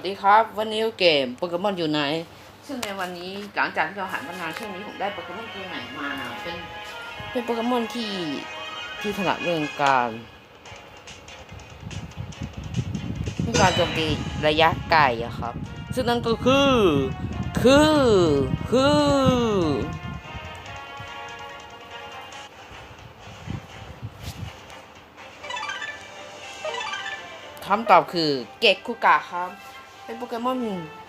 วัสดีครับ วันนี้เกมโปเกมอนอยู่ไหน ซึ่งในวันนี้หลังจากที่เราหามานานช่วงนี้ผมได้โปเกมอนตัวไหนมานะเป็นเป็นโปเกมอนที่ที่ถนัดเรื่องการเรื่องการโจมตีระยะไกลอะครับ ซึ่งนั่นก็คือ คือคือคำตอบคือเกกคุกะครับ เป็นโปเกมอน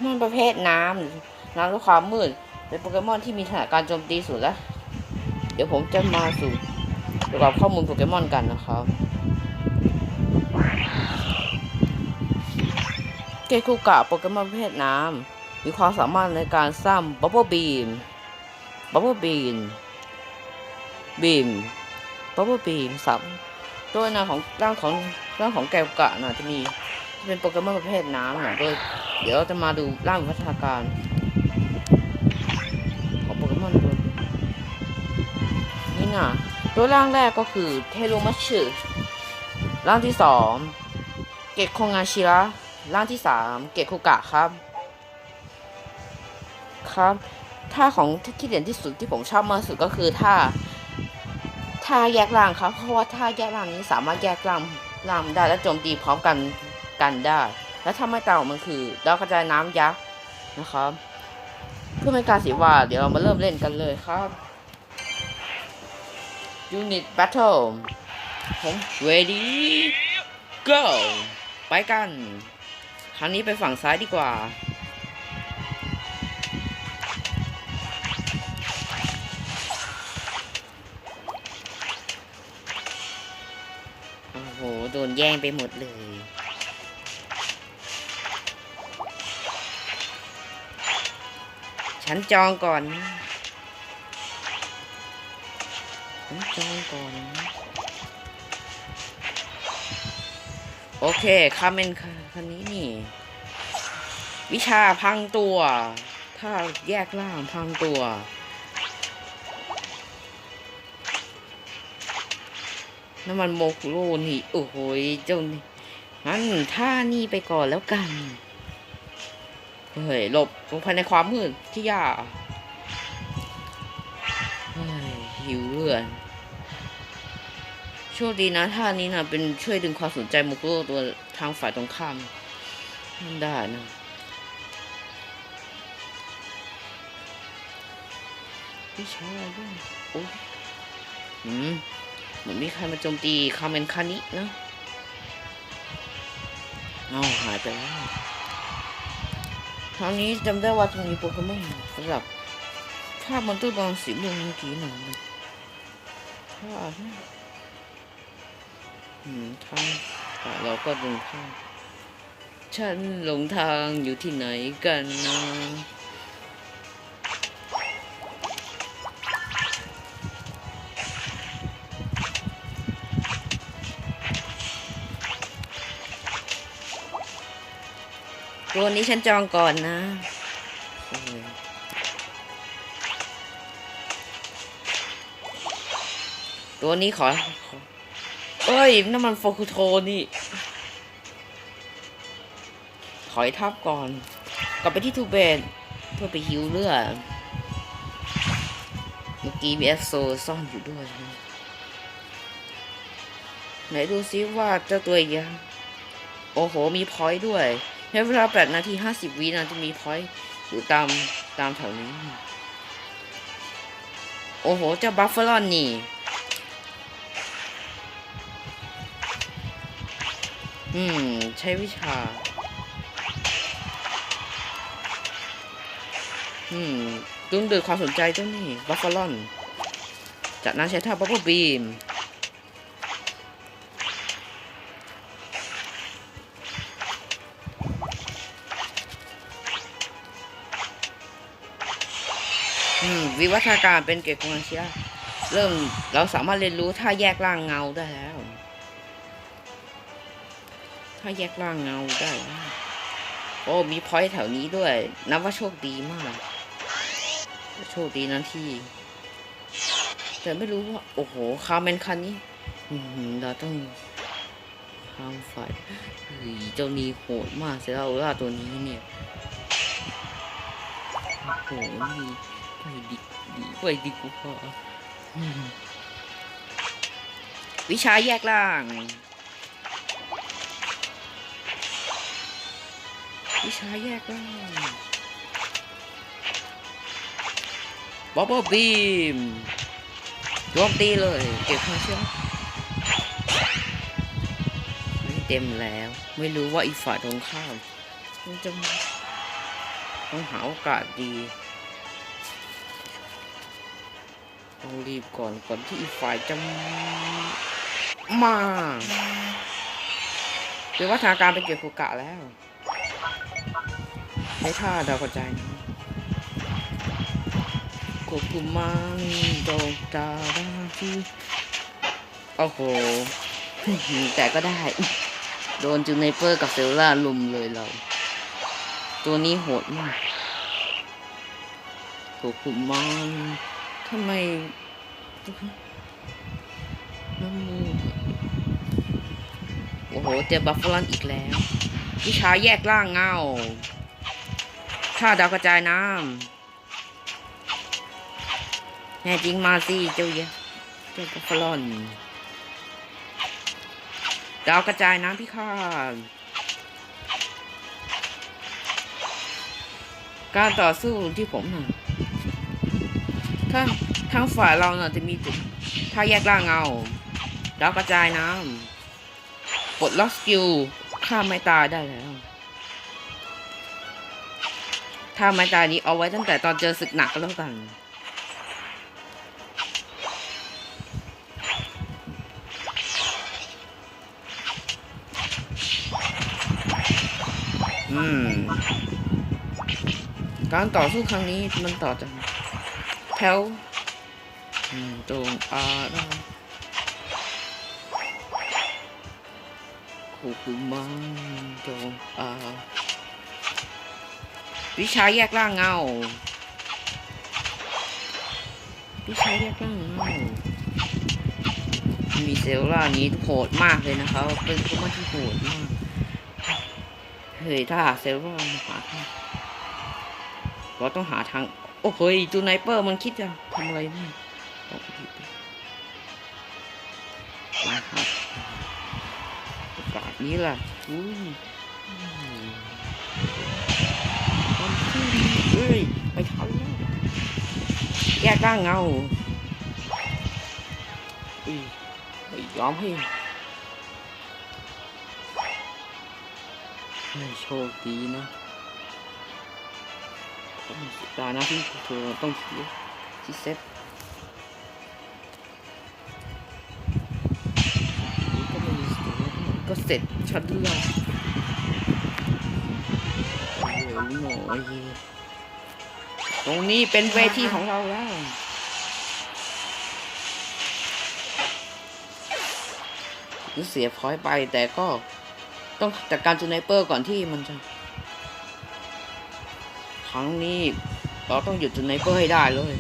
มันประเภทน้ำน้ำด้วยความมืด เป็นโปเกมอนที่มีถนัดการโจมตีสูงแล้ว เดี๋ยวผมจะมาสู่เกี่ยวกับข้อมูลโปเกมอนกันนะครับเกคุกะโปเกมอนประเภทน้ำมีความสามารถในการสร้างบับเบิลบีมบับเบิลบีมบีมบับเบิลบีมสับโดยหนาของร่างของร่างของแกคุกะนะจะมี จะเป็นโปเกมอนประเภทน้ำนะโดยเดี๋ยวเราจะมาดูร่างวิวัฒนาการของโปเกมอนตัวนี่นะตัวร่างแรกก็คือเทโรมัชชืร่างที่สองเกตคงาชิระร่างที่สามเกตคุกะครับครับท่าของที่เด่นที่สุดที่ผมชอบมากสุดก็คือท่าท่าแยกร่างครับ เพราะว่าท่าแยกร่างนี้สามารถแยกร่างร่างได้และโจมตีพร้อมกัน กันได้ และถ้าไม่ต่ามันคือดาวกระจายน้ำยักษ์นะครับ เพื่อเป็นการเสียวลาเดี๋ยวเรามาเริ่มเล่นกันเลยครับ Unit Battle ผม Ready Go ไปกัน ครั้งนี้ไปฝั่งซ้ายดีกว่า โอ้โห โดนแย่งไปหมดเลย ฉันจองก่อนฉันจองก่อน โอเคคาเมนคันนี้นี่ วิชาพังตัว ถ้าแยกล่างพังตัวน้ำมันโมกโรนี่ โอ้โหเจ้านี่งั้นท่านี่ไปก่อนแล้วกัน เฮ้ยหลบลงภายในความมืดที่ยากเฮ้ยหิวเลือดโชคดีนะท่านี้นะเป็นช่วยดึงความสนใจโมกุโรตัวทางฝ่ายตรงข้ามนั่นได้นะพี่ชายด้วยโอ้ยอืมเหมือนมีใครมาโจมตีคาเมนคานินะเอาหายไปแล้ว คราวนี้จำได้ว่าตรงนี้โปเกมอนสำหรับภาพมันตู้บอลสีม่วงเมื่อกี้หน่อยนะภาพหืมทางแต่เราก็เดินทางฉันหลงทางอยู่ที่ไหนกันนะ ตัวนี้ฉันจองก่อนนะ ตัวนี้ขอ เอ้ยน้ำมันโฟคุโทนี่ ถอยทับก่อน กลับไปที่ทูเบนเพื่อไปฮิวเลือดเมื่อกี้มีแอสโซซ่อนอยู่ด้วย ไหนดูซิว่าเจ้าตัวยัง โอ้โห มีพอยต์ด้วย ใช้เวลา 8 นาที 50 วินาทีมีพอยต์อยู่ตามตามแถวนี้ โอ้โห เจ้าบัฟเฟลอนนี่อืม ใช้วิชา อืมดึงดูดความสนใจเจ้านี่บัฟเฟลอน จากนั้นใช้ท่าบัฟเฟลบีม วิวัฒนาการเป็นเกตของอเชียเริ่มเราสามารถเรียนรู้ท่าแยกร่างเงาได้แล้ว ถ้าแยกร่างเงาได้แล้วโอ้มีพอยต์แถวนี้ด้วยนับว่าโชคดีมาก โชคดีนะที่ แต่ไม่รู้ว่า โอ้โหคาร์เมนคันนี้เราต้องข้ามฝ่ายเฮ้ยเจ้านี้โหดมากเซราโอล่าตัวนี้เนี่ยโอ้โหดี ไปดีดีไปดีกูพอวิชาแยกล่าง วิชาแยกล่างบ๊อบบิ้ลบีมโจมตีเลย เก็บค่าเชื่อมเต็มแล้ว ไม่รู้ว่าอีฝ่ายตรงข้ามมันจะต้องหาโอกาสดี ต้องรีบก่อนก่อนที่อีกฝ่ายจะมาหรือว่าทางการเป็นเกียรติโอกะแล้วใช้ท่าดาวกระจายนะกบกุมันโดจาราที่โอ้โห แต่ก็ได้ โดนจูเนเปอร์กับเซลล่าลุมเลยเรา ตัวนี้โหดมากกบกุมัน ทำไมน้ำมูกโอ้โหเจอบัฟฟลันอีกแล้ว วิชาแยกร่างเงาท่าดาวกระจายน้ำแน่จริงมาสิเจ้าเยอะเจ้าบัฟฟลอนดาวกระจายน้ำพี่ข้าการต่อสู้ที่ผมน่ะ ถ้าทางฝ่ายเราน่ะจะมีจุดถ้าแยกร่างเงาดาวกระจายน้ำปลดล็อกสกิลฆ่าไม้ตายได้แล้วถ้าไม้ตายนี้เอาไว้ตั้งแต่ตอนเจอศึกหนักก็แล้วกันอืมการต่อสู้ครั้งนี้มันต่อจาก แถวตรงอาราคูคุมังตรงอาวิชาแยกร่างเงา วิชาแยกร่างเงา มีเซลล่านี้โหดมากเลยนะครับ เป็นพวกมันที่โหดมาก เฮ้ยถ้าหาเซลล่าหาทางเราต้องหาทาง โอ้โหยจูไนเปอร์มันคิดจะทำอะไรไม่ไปดิมาครับโอกาสนี้ล่ะอุ้ยมันขึ้นเฮ้ยไปทันแล้วแยกร่างเงาอุ้ยไม่ยอมให้ให้โชคดีนะ ต้องเสียดายนะที่เธอต้องเสียที่เซ็ตก็เสร็จฉันแล้วโอ้โหหน่อยตรงนี้เป็นเวทีของเราแล้วเสียพอยไปแต่ก็ต้องจัดการจูไนเปอร์ก่อนที่มันจะ ครั้งนี้ เราต้องหยุดจูไนเปอร์ให้ได้เลย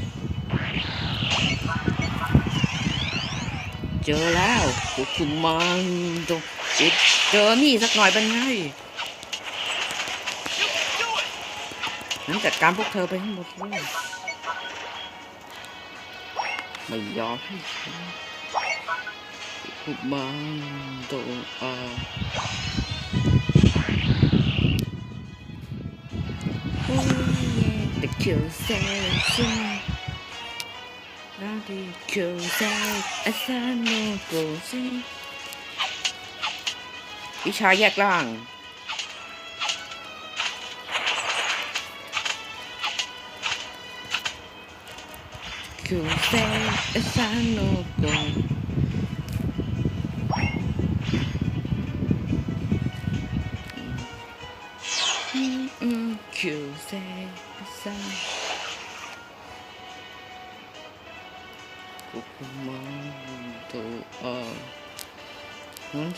เจอแล้วพวกคุณมันตรงจิตเจอนี่สักหน่อยเป็นไงงั้นจัดการพวกเธอไปให้หมดเลยไม่ยอมให้พวกมันตรงอา yeah, the kill section. Now the kill section. As I know goes in. วิชาแย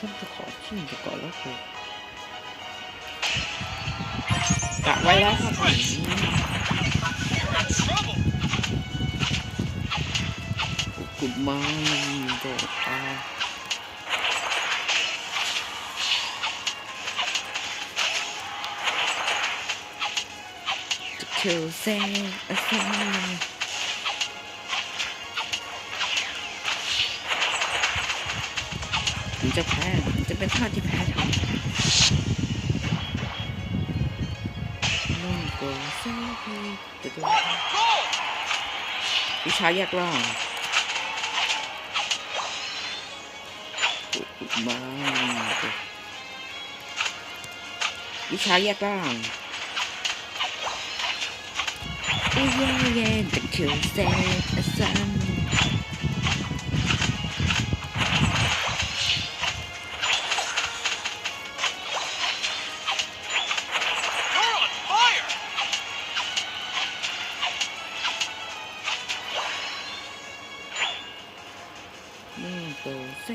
ฉันจะขอชิมดูก่อนแล้วกันกะไว้แล้วครับกุดมาโดดตาจะเคิวเซ่อะไร จะแพ้จะเป็นท่าที่แพ้ทำน้องโกเซ่ตัวตัววิชาแยกล่างมาวิชาแยกล่างโอ้ยเย็นแต่คิวเซ่ซัน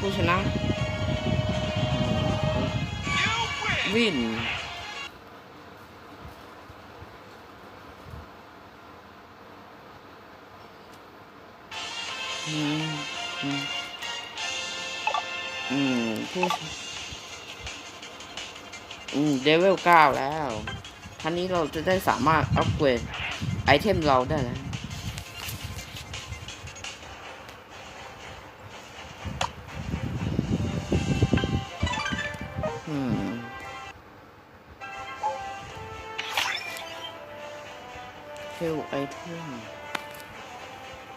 ผู้ชนะ You win. เลเวลเก้าแล้วท่านี้เราจะได้สามารถอัปเกรดไอเทมเราได้แล้วอืมเทลไอเทม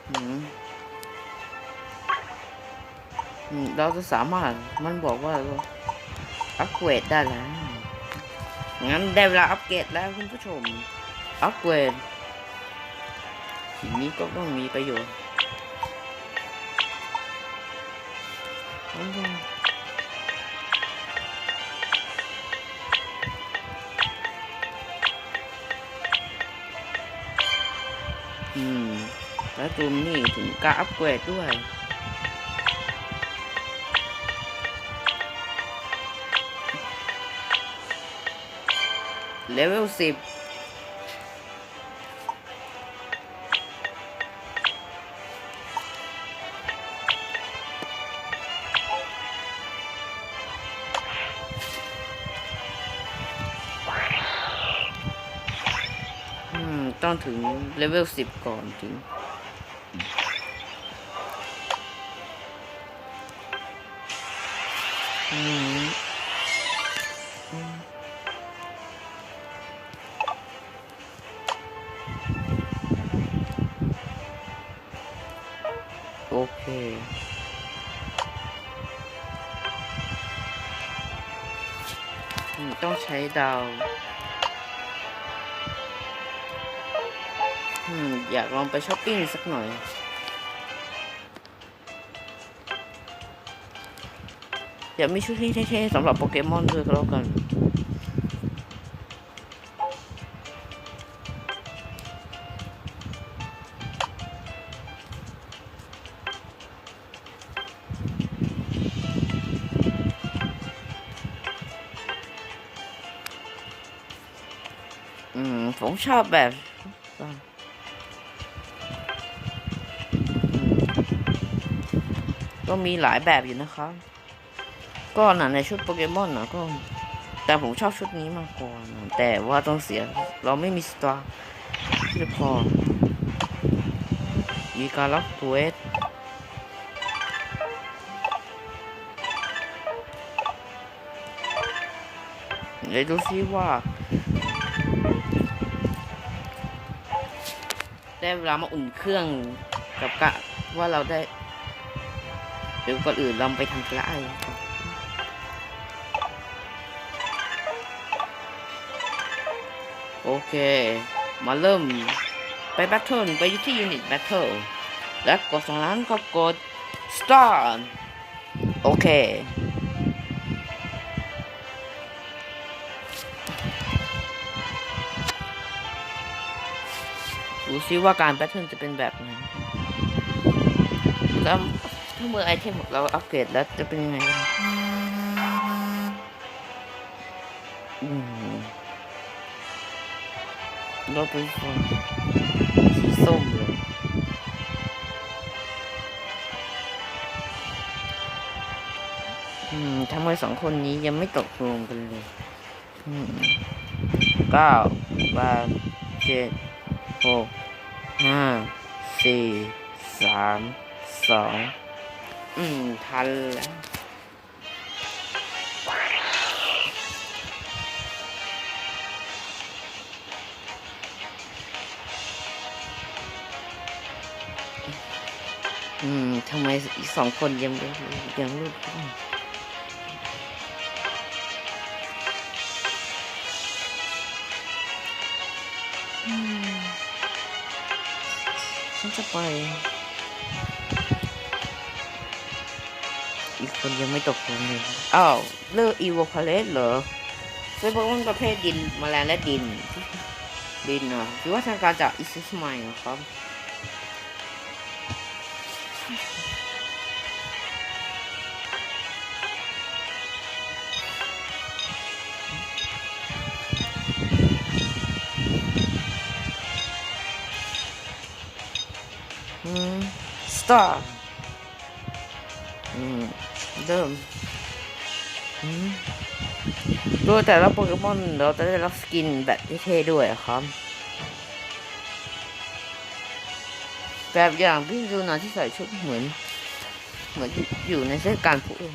อืมอืมเราจะสามารถมันบอกว่าเราอัปเกรดได้แล้ว งั้นได้เวลาอัปเกรดแล้วคุณผู้ชม อัปเกรดทีนี้ก็ต้องมีประโยชน์อืมแล้วตูมนี่ถึงการอัปเกรดด้วย เลเวลสิบต้องถึงเลเวลสิบก่อนถึง ช้อปปิ้งสักหน่อยอยากมีชุดที่เท่ๆสำหรับโปเกมอนด้วยก็แล้วกันอืมผมชอบแบบ ก็มีหลายแบบอยู่นะครับ ก็นะในชุดโปเกมอนนะก็ แต่ผมชอบชุดนี้มากกว่านะแต่ว่าต้องเสียเราไม่มีสตาร์ที่พอ มีการล็อกเควสเดี๋ยวดูซิว่า ได้เวลามาอุ่นเครื่องกับกะว่าเราได้ ดี๋ยวก่อนอื่นเราไปทำธุระอะไรก่อนโอเค มาเริ่มไปแบทเทิลไปที่ยูนิตแบทเทิลและกดจากนั้นก็กด start โอเคดูซิว่าการแบทเทิลจะเป็นแบบไหนแล้ว ถ้าเมื่อไอเทมของเราอัปเกรดแล้วจะเป็นยังไงอืมเราเป็นคนสีส้มเลยอืมทำไมสองคนนี้ยังไม่ตกลงกันเลยอืมเก้าแปดเจ็ดหกห้าสี่สามสอง อืม ทันแล้วอืมทำไมอีกสองคนยังยังรูปอืมฉันจะไป คนยังไม่ตกลงเลยอ้าวเลิกอีโวพาเลสเหรอเป็นโปเกมอนประเภทดินแมลงและดิน ดินเหรอหรือว่าทางการจากอิซุสไมเหรอครับอืม start อืม เริ่มอืมโดยแต่ละโปเกมอนเราจะได้รับสกินแบบเท่ๆด้วยอะครับ แบบอย่างพี่ดูนะที่ใส่ชุดเหมือน เหมือนอยู่ในเทศกาลผู้อื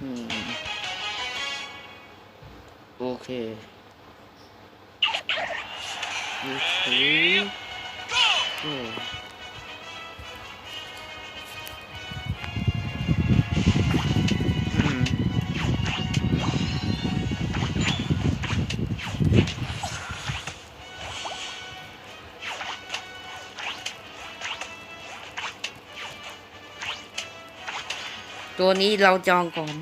โอเคโอเตัวนี้เราจองก่อน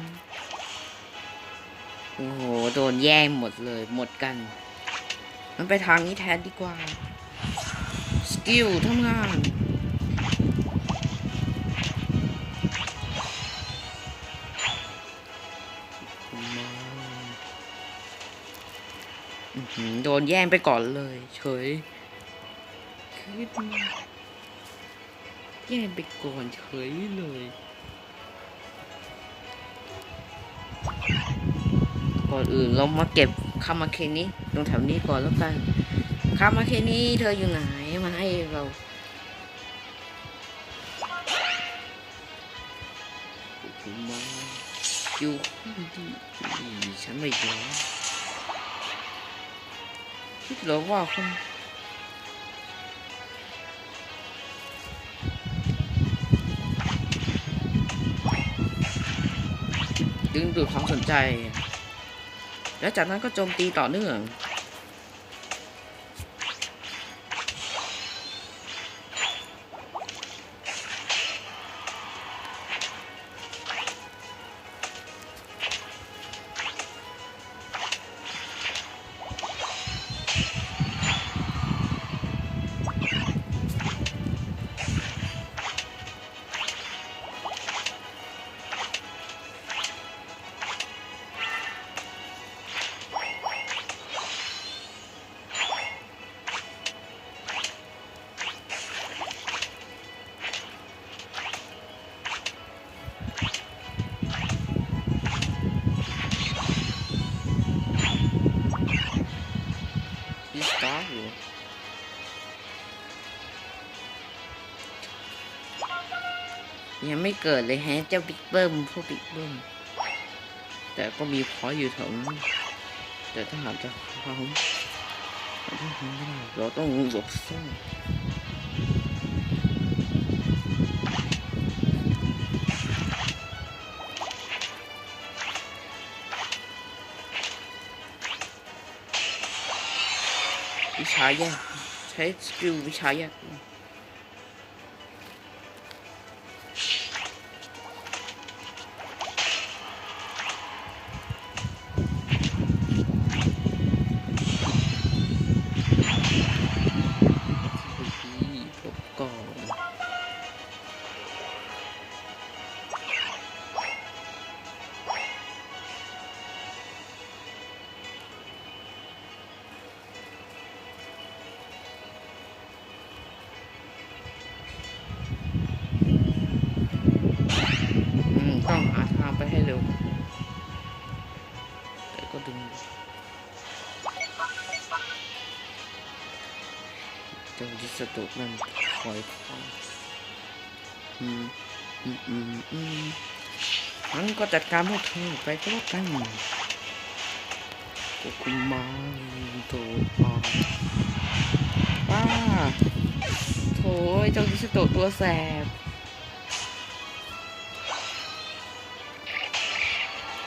โอ้โห โดนแย่งหมดเลย หมดกัน มันไปทางนี้แทนดีกว่า สกิลทำงานโดนแย่งไปก่อนเลย เฉยแย่งไปก่อนเฉยเลย ก่อนอื่นเรามาเก็บคามาเคนี้ตรงแถวนี้ก่อนแล้วกันคามาเคนี้เธออยู่ไหนมาให้เราอยู่มาอยู่ฉันไม่ยอมคิดเหรอว่าคนดึงดูดความสนใจ แล้วจากนั้นก็โจมตีต่อเนื่อง ยังไม่เกิดเลยแฮะ เจ้าบิ๊กเบิ้มพวกบิ๊กเบิ้มแต่ก็มีพออยู่แถวนั้นแต่ถ้าหากจะเขาเราต้องทำได้เราต้องหลบซ่อนวิชาแยกใช้สกิลวิชาแยก เจ้าดิสตุกนั่นคอยคอยอืมอืมอืมอืมงั้นก็จัดการพวกเธอไปก็แล้วกันพวกคุณมาโถอาป้าโถยเจ้าดิสตุกตัวแสบ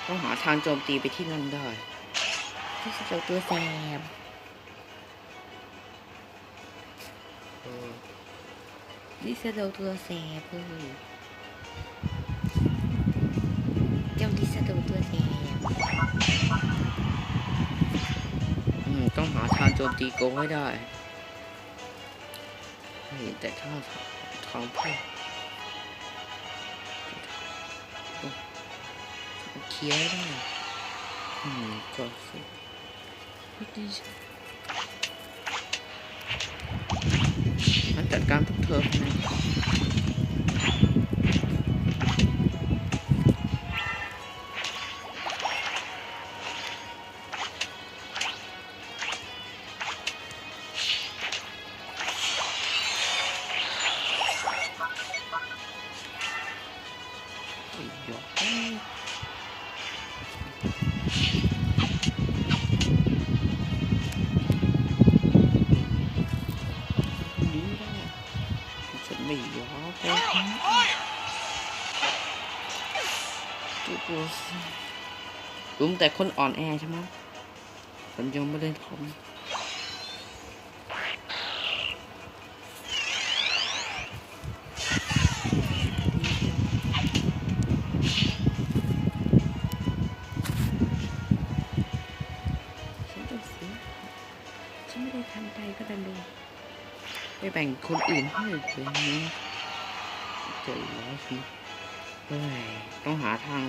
ต้องหาทางโจมตีไปที่นั่นได้ดิสตุกตัวแสบ นี่สะดตัวแสบเลยเจ้าดิสะดตัวแสบอืมต้องหาทางโจมตีโกงให้ได้แต่ถ้าทางพวกเคลียร์ได้อืมก็สิไม่ดีใช่ มันจัดการพวกเธอ แต่คนอ่อนแอใช่ไหมผมยังไม่ได้ทำฉันต้องเสียฉันไม่ได้ทำใจก็ได้เลยไปแบ่งคนอื่นให้เลยนะเจ๋อแล้วสิเฮ้ยต้องหาทาง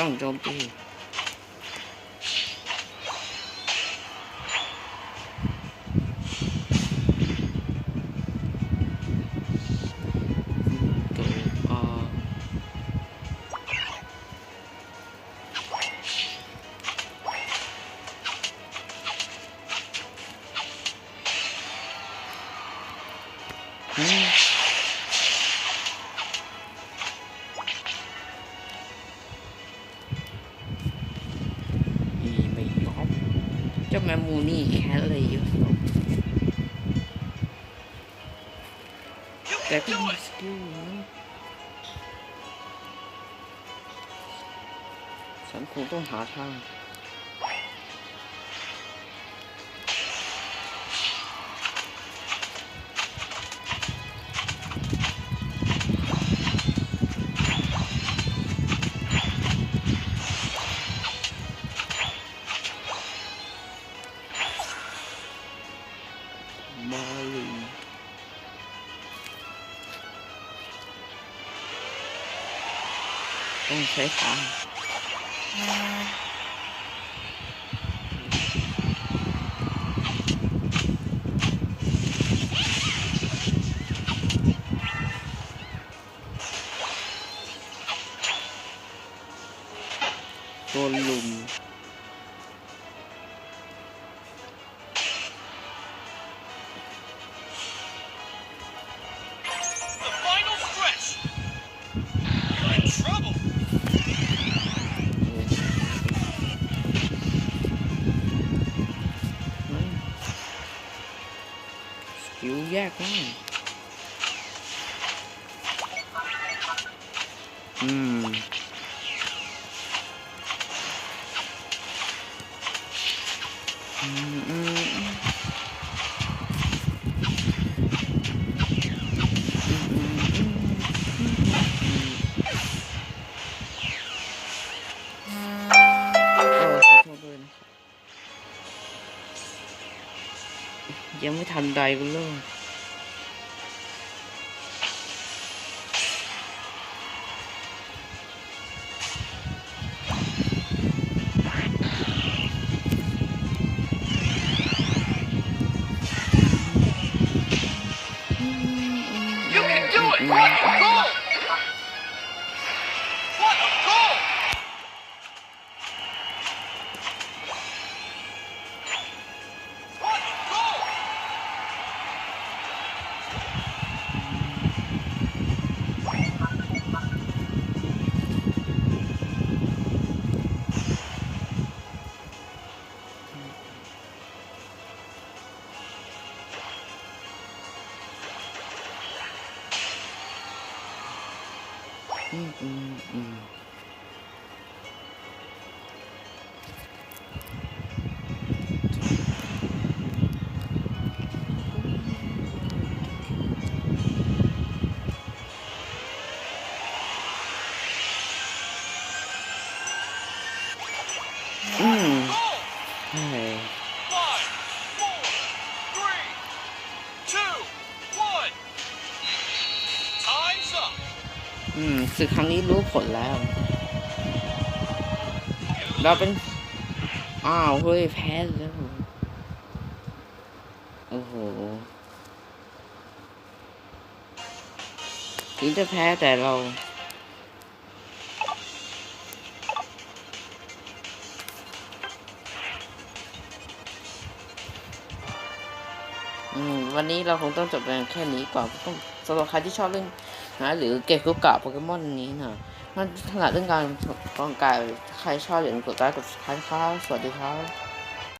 อืมต้ ฉันคงต้องหาทาง แยกได้อืม อืมอืมอืมเออขอโทษด้วยนะครับยังไม่ทันใดกันเลย ศึกครั้งนี้รู้ผลแล้ว เราเป็น อ้าว เฮ้ย แพ้แล้วโอ้โหถึงจะแพ้แต่เราอืมวันนี้เราคงต้องจบกันแค่นี้ก่อนต้องสำหรับใครที่ชอบเรื่อง นะหรือเก็บกุ๊กกะโปเกมอนนี้นะมันถนัดเรื่องการออกกำลังกายใครชอบอย่าลืมกดไลค์กดซับสไครต์ครับสวัสดีครับ